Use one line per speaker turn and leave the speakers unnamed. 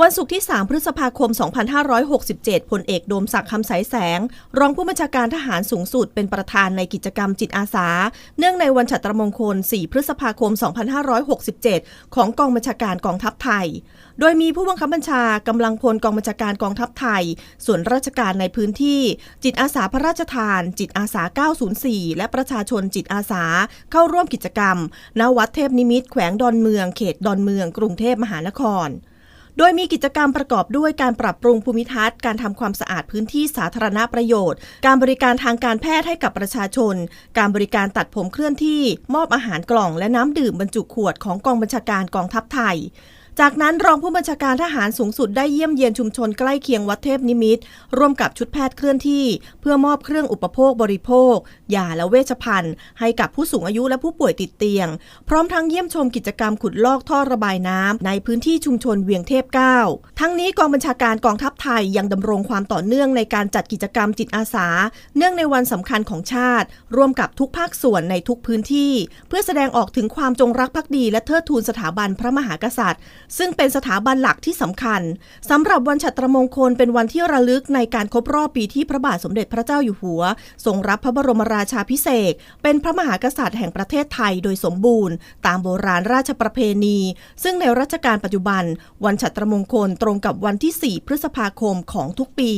วันศุกร์ที่ 3 พฤษภาคม 2567พลเอกโดมศักดิ์คำสายแสง รองผู้บัญชาการทหารสูงสุดเป็นประธานในกิจกรรมจิตอาสา เนื่องในวันฉัตรมงคล 4 พฤษภาคม 2567 ของกองบัญชาการกองทัพไทย โดยมีผู้บังคับบัญชากำลังพลกองบัญชาการกองทัพไทย ส่วนราชการในพื้นที่ จิตอาสาพระราชทาน จิตอาสา 904 และประชาชนจิตอาสาเข้าร่วมกิจกรรมณวัดเทพนิมิตแขวงดอนเมืองเขตดอนเมือง กรุงเทพมหานคร โดยมีกิจกรรมประกอบด้วยการปรับปรุงภูมิทัศน์ การทำความสะอาดพื้นที่สาธารณประโยชน์ การบริการทางการแพทย์ให้กับประชาชน การบริการตัดผมเคลื่อนที่ มอบอาหารกล่องและน้ำดื่มบรรจุขวดของกองบัญชาการกองทัพไทย จากนั้นรองผู้บัญชาการทหารสูงสุดได้เยี่ยมเยียนชุมชนใกล้เคียงวัดเทพนิมิตร ร่วมกับชุดแพทย์เคลื่อนที่ เพื่อมอบเครื่องอุปโภคบริโภคยาและเวชภัณฑ์ ให้กับผู้สูงอายุและผู้ป่วยติดเตียง พร้อมทั้งเยี่ยมชมกิจกรรมขุดลอกท่อระบายน้ำในพื้นที่ชุมชนเวียงเทพ 9 ทั้งนี้กองบัญชาการกองทัพไทยยังดำรงความต่อเนื่องในการจัดกิจกรรมจิตอาสา เนื่องในวันสำคัญของชาติ ร่วมกับทุกภาคส่วนในทุกพื้นที่ เพื่อแสดงออกถึงความจงรักภักดีและเทิดทูนสถาบันพระมหากษัตริย์ซึ่งเป็นสถาบันหลักที่สำคัญสำหรับวันฉัตรมงคลเป็นวันที่ระลึกในการครบรอบปีที่พระบาทสมเด็จพระเจ้าอยู่หัว ทรงรับพระบรมราชาพิเศษเป็นพระมหากษัตริย์แห่งประเทศไทยโดยสมบูรณ์ ตามโบราณราชประเพณี ซึ่งในรัชกาลปัจจุบัน วันฉัตรมงคลตรงกับวันที่ 4 พฤษภาคมของทุกปี